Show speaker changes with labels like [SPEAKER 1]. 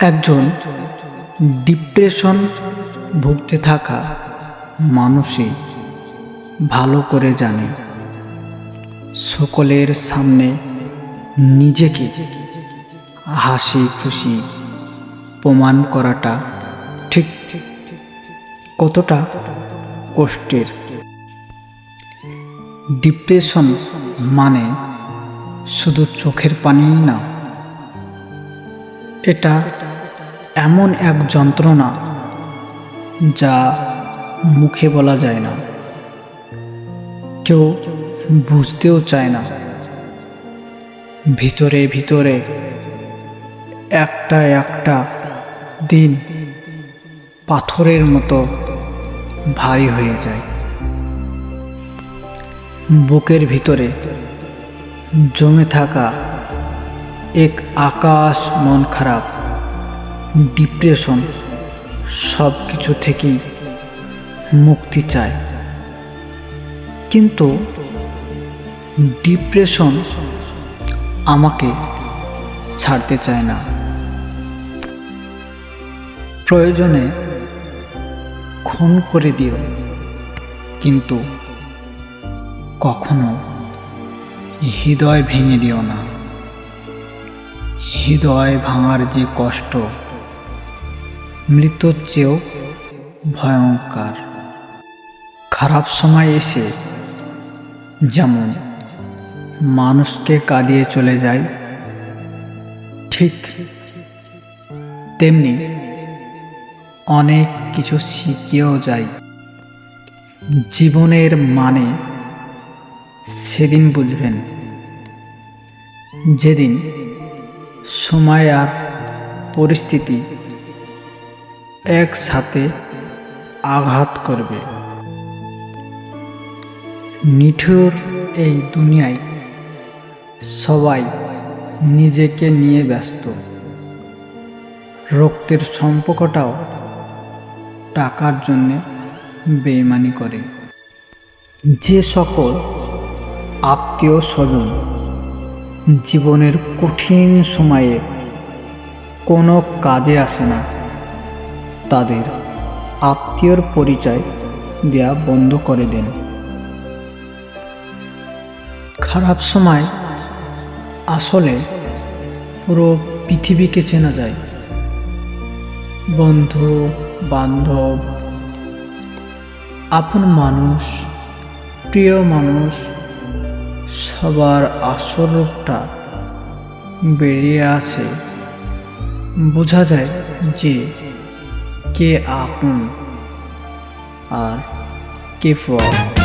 [SPEAKER 1] একজন ডিপ্রেশন ভুগতে থাকা মানুষই ভালো করে জানে। সকলের সামনে নিজেকে হাসি খুশি প্রমাণ করাটা ঠিক কতটা কষ্টের। ডিপ্রেশন মানে শুধু চোখের পানিই না এটা এমন এক যন্ত্রণা যা মুখে বলা যায় না। কেউ বুঝতেও চায় না। ভিতরে ভিতরে একটা একটা দিন পাথরের মতো ভারী হয়ে যায়। বুকের ভিতরে জমে থাকা এক আকাশ, মন খারাপ ডিপ্রেশন সব কিছু থেকেই মুক্তি চায়। কিন্তু ডিপ্রেশন আমাকে ছাড়তে চায় না। প্রয়োজনে খুন করে দিও, কিন্তু কখনো হৃদয় ভেঙে দিও না। হৃদয় ভাঙার যে কষ্ট, মৃত্যুর চেয়েও ভয়ঙ্কর। খারাপ সময় এসে যেমন মানুষকে কাঁদিয়ে চলে যায়, ঠিক তেমনি অনেক কিছু শিখিয়েও যায়। জীবনের মানে সেদিন বুঝবেন, যেদিন সময় আর পরিস্থিতি একসাথে আঘাত করবে। নিঠুর এই দুনিয়ায় সবাই নিজেকে নিয়ে ব্যস্ত। রক্তের সম্পর্কটাও টাকার জন্যে বেইমানি করে। যে সকল আত্মীয় স্বজন জীবনের কঠিন সময়ে কোনো কাজে আসে না। তাদের আত্মীয়র পরিচয় দেয়া বন্ধ করে দেন। খারাপ সময় আসলে পুরো পৃথিবীকে চেনা যায়। বন্ধু, বান্ধব, আপন মানুষ, প্রিয় মানুষ সবার আসল রূপটা বেরিয়ে আসে। বোঝা যায় যে কে আপন আর কে পর